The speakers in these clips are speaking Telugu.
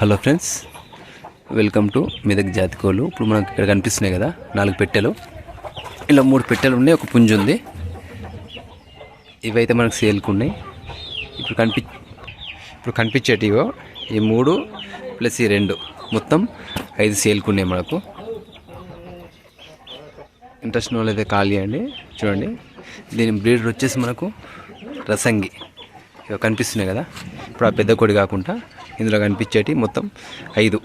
Hello friends welcome to Medak జాతి కోళ్ళు ఇప్పుడు మనకు ఇక్కడ కనిపిస్తున్నాయి కదా నాలుగు పెట్టెలు. ఇలా మూడు పెట్టెలు ఉన్నాయి ఒక పుంజు ఉంది. ఇవైతే మనకు సేల్కి ఉన్నాయి. ఇప్పుడు కనిపి ఇప్పుడు కనిపించేటివో ఈ మూడు ప్లస్ ఈ రెండు. మొత్తం ఐదు సేల్కి ఉన్నాయి మనకు. ఇంట్రెస్ట్ వాళ్ళు వాళ్ళైతే కాల్ చేయండి చూడండి. దీని బ్రీడ్ వచ్చేసి మనకు రసంగి. ఇక కనిపిస్తున్నాయి కదా. ఇప్పుడు ఆ పెద్ద కొడి కాకుండా ఇందులో కనిపించేటి మొత్తం ఐదు.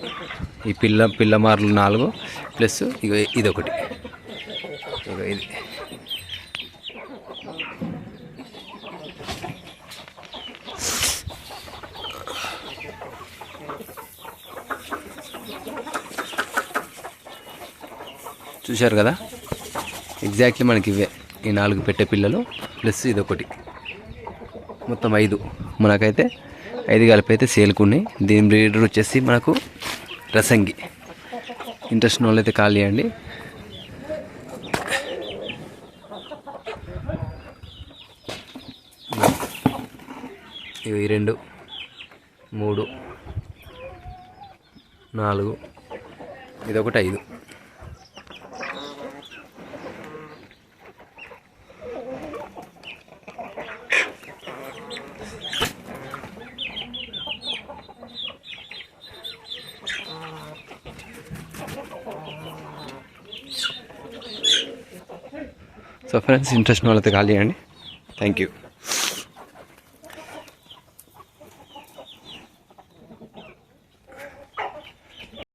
ఈ పిల్ల పిల్లమార్లు నాలుగు ప్లస్ ఇక ఇది ఇక ఇది. చూశారు కదా? ఎగ్జాక్ట్లీ మనకి ఇవే. ఈ నాలుగు పెట్టే పిల్లలు ప్లస్ ఇది ఒకటి మొత్తం ఐదు. మనకైతే ఐదు కలిపి అయితే సేల్కున్నాయి. దీని బ్రీడర్ వచ్చేసి మనకు రసంగి. ఇంట్రెస్ట్ వాళ్ళు అయితే కాల్ చేయండి. ఇవి రెండు మూడు నాలుగు ఇదొకటి ఐదు. సో ఫ్రెండ్స్ ఇంట్రెస్ట్ వాళ్ళతో కాల్ చేయండి. Thank you